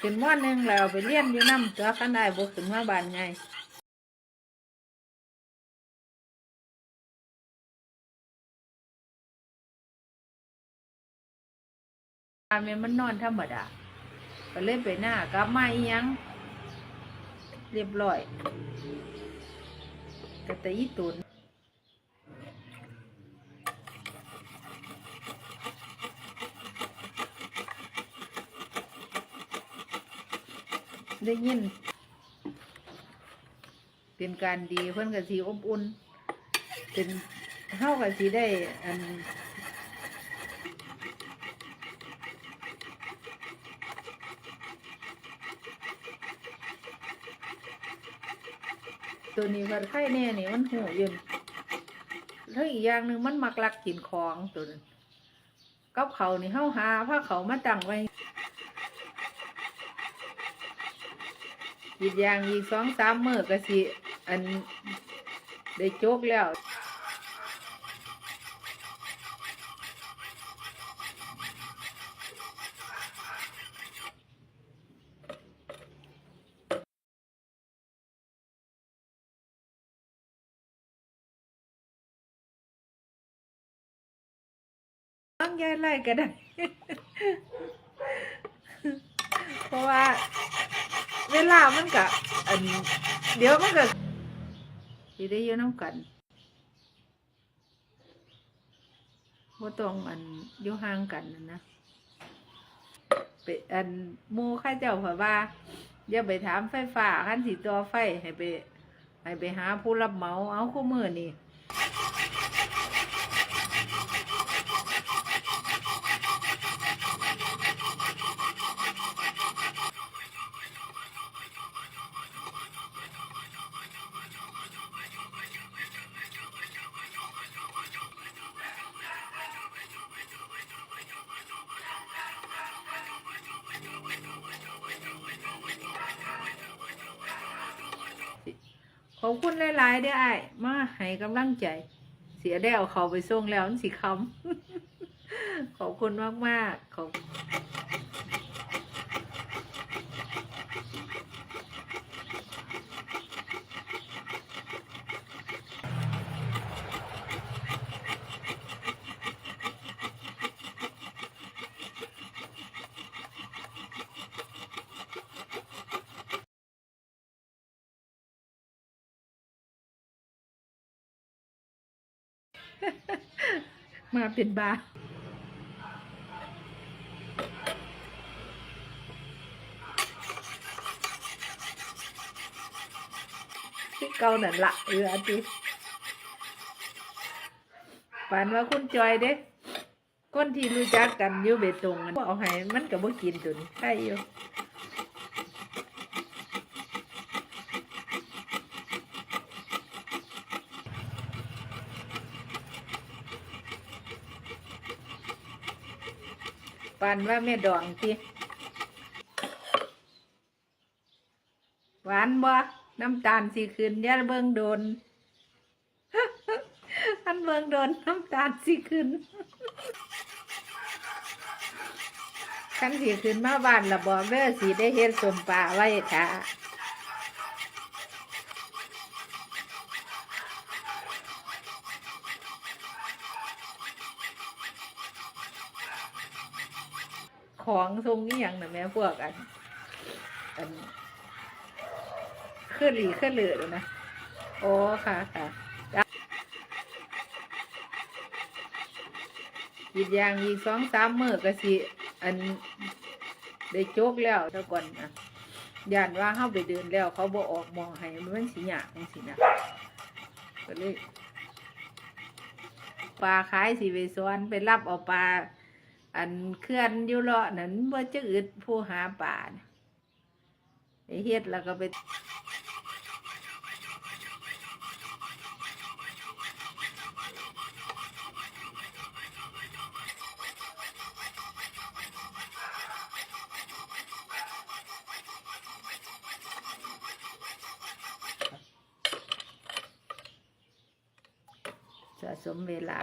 ขึ้นม้อหนึ่งแล้วเอาไปเลี้ยนอยู่น้ำตัวขันได้บ่ขึ้นมาบานไงอาเมมันนอนธรรมดาก็เลยไปหน้ากลับมาอียังเรียบร้อยกระตะอีตุน ได้ยิน เป็นการดีเพิ่อนก็สีอบอุ่น เป็นเฮาก็สีได้ อันตัวนี้มันไข่แน่นี่มันหูยืนแล้วอีกอย่างหนึ่งมันมักลักกินของตัวนั้นกับเขานี่เฮาหาผ้าเขามาตั้งไว้ อีกอย่างอีกสองสามมื้อก็สิ อันได้โจกแล้วฟังยายไล่ก็ได้ เพราะว่า เวลามันก็อันเดี๋ยวมันก็สิได้อยู่น้ำกันบ่ต้องอันอยู่ห่างกันนั่นะไปอันมูข้าเจ้าเพราะว่าอย่าไปถามไฟฟ้าคันสิต่อไฟให้ไปให้ไปหาผู้รับเหมาเอาคู่มือนี่ อบคุณหลายๆเด้อไอ้มาให้กำลังใจ เสียได้เอาเขาไปส่งแล้วมันสิคำขอบคุณมากๆขอบ มาเป็นบาร์ที่เก่านั่นละเอออาทิตย์ฝันว่าคุณจอยเด้คนที่รู้จักกันอยู่เบตงนั่นเอาให้มันกับบ่กินตัวนี้ใช่อยู่ ปันว่าแม่ดองติหวานบ่น้ำตาลสีขึ้นอย่าเบิ่งโดนอันเบิ่งโดนน้ำตาลสีขึ้นขันสีขึ้นมาบ้านละบอกเด้สีได้เฮ็ดสมป่าไว้ค่ะ ของทรงนี้ยังนะแม่พวกอันอันเคลื่อนหลีเคลื่อนเหลือนะโอ้ค่ะค่ะจ้ะอีกอย่างอีกสองสามมื้อก็สิอันได้โจกแล้วแต่ก่อนนะย่านว่าเข้าไปเดินแล้ว เขาบ่ออกมองให้มันสิยากจังสินะก็เลยปลาขายสิไปสวนไปรับเอาปลา อันเคลื่อนอยู่เลาะนั้นบ่าจะอึดผู้หาป่าน่ะไปเฮ็ดแล้วก็ไปสะสมเวลา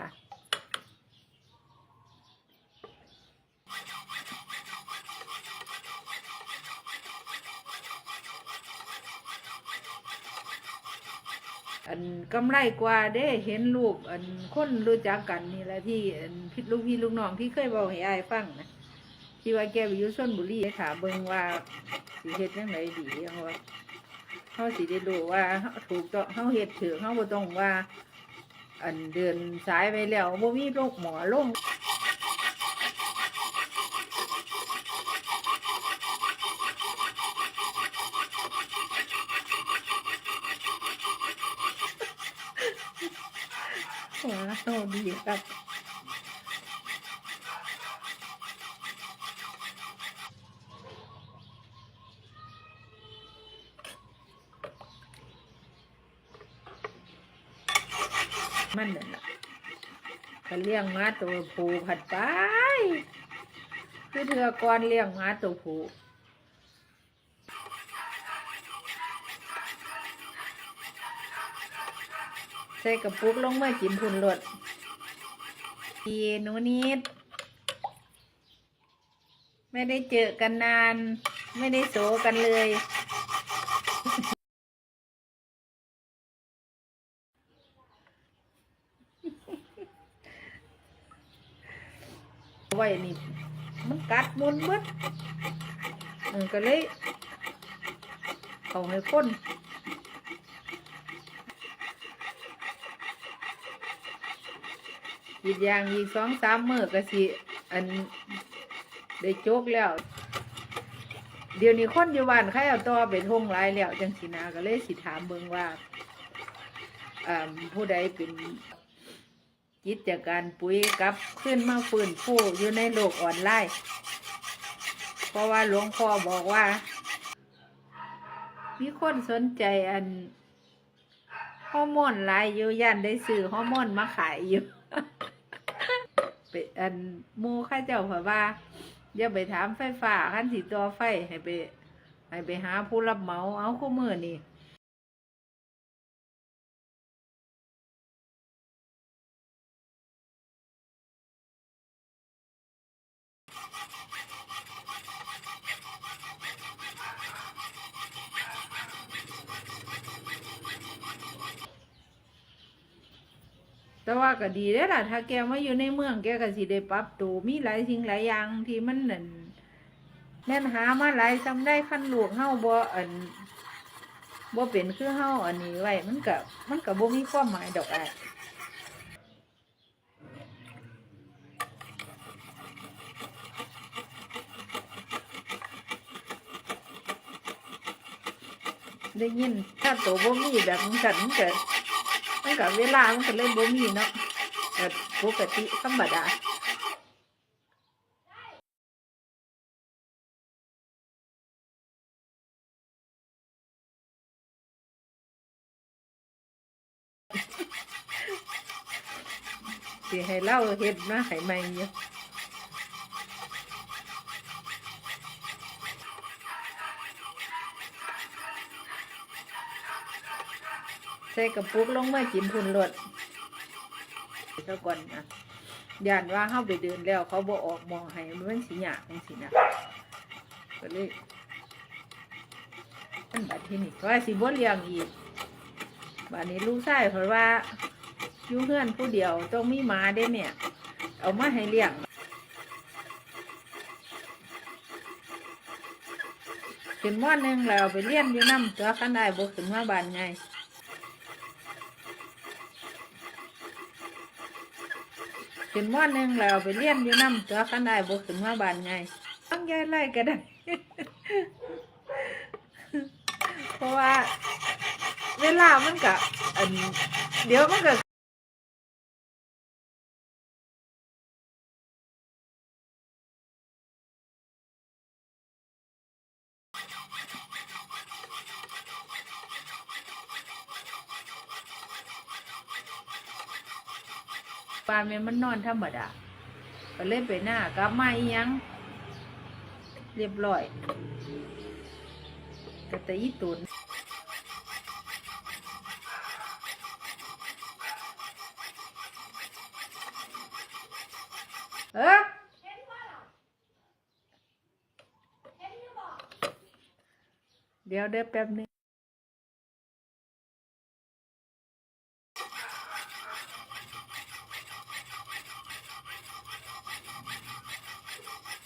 อันกำไรกว่าเด้เห็นลูกอันคนรู้จักกันนี่แหละที่อันพี่ลูกพี่ลูกน้องที่เคยบอกให้อายฟังนะที่ว่าแกไปอยู่ชนบุรีถามเบิงว่าสิเฮ็ดจังไดดียังว่าเฮาสิได้รู้ว่าถูกต้องเฮาเฮ็ดถือเฮาบ่ต้องว่า อันเดินสายไปแล้วบ่มีโรคหมอลง ตับมันนั่นล่ะก็เลี้ยงหมาตัวผู้ผัดไปคือเธอก่อนเลี้ยงหมาตัวผู้ใส่กระปุกลงมาจิ้มพุ่นรด ดีหนูนิด ไม่ได้เจอกันนาน ไม่ได้โสกันเลย ไว้นี่มันกัดมุนเบิดเออก็เลย เขาให้คน กอย่างอีกสองสามมือก็สิอันได้โจกแล้ว เดี๋ยวนี้คนอยู่บ้านใครเอาต่อไปทงหลายแล้วจังสินาก็เลยสิถามเบิงว่าผู้ใดเป็นกิจการปุ๋ยกลับขึ้นมาฟื้นฟูอยู่ในโลกออนไลน์เพราะว่าหลวงพ่อบอกว่า มีคนสนใจอันฮอร์โมนหลายอยู่ย่านได้ซื้อฮอร์โมนมาขายอยู่ เป็นอันมูข้าเจ้าเผอว่าอย่าไปถามไฟฟ้าคันสีตัวไฟให้ไปให้ไปหาผู้รับเหมาเอาคู่มือนี่ แต่ว่าก็ดีเด้ล่ะ ถ้าแกมาอยู่ในเมืองแกก็สิได้ปรับตัวมีหลายสิ่งหลายอย่างที่มันนั่นแม่นหามาหลายซ้ำได้คันหลูกเฮาบ่อันบ่เป็นคือเฮาอันนี้ไว้มันก็มันก็บ่มีความหมายดอกอะได้ยินถ้าตัวบ่มีแบบนั้นกันมันก็ มันก็เวลามันก็เลยบ่มีเนาะแบบปกติธรรมดาสิให้เล่าเฮ็ดมาให้ใหม่อยู่ ใส่กระปุกลงมาจิ้มพุ่นรดเท่าก่อนนะย่านว่าเฮาไปเดินแล้วเขาบ่ออกมองให้มันสิยากจังซี่นะก็เลยอันบัดที่นี่ว่าสิบ่เลี้ยงอีกบัดนี้ลูกชายเพราะว่ายู่งเพื่อนผู้เดียวต้องมีหมาได้เนี่ยเอามาให้เลี้ยงขึ้นม้อนหนึ่งแล้วเอาไปเลี้ยงอยู่น้ำตัวขันได้บกขึ้นมาบานไง ขึ้นม้อนหนึ่งแล้วเอาไปเลี้ยงอยู่น้ำตัวขันได้บกถึงมาบานไงต้องแย่ไล่ก็ได้ เพราะว่า เวลามันกะอันเดี๋ยวมันก็ ปลาเมนมันนอนธรรมดาก็เล่นไปหน้ากลับมาอีหยัง เรียบร้อยกระตะยีตุนเออเดี๋ยวเดี๋ยวแป๊บนึง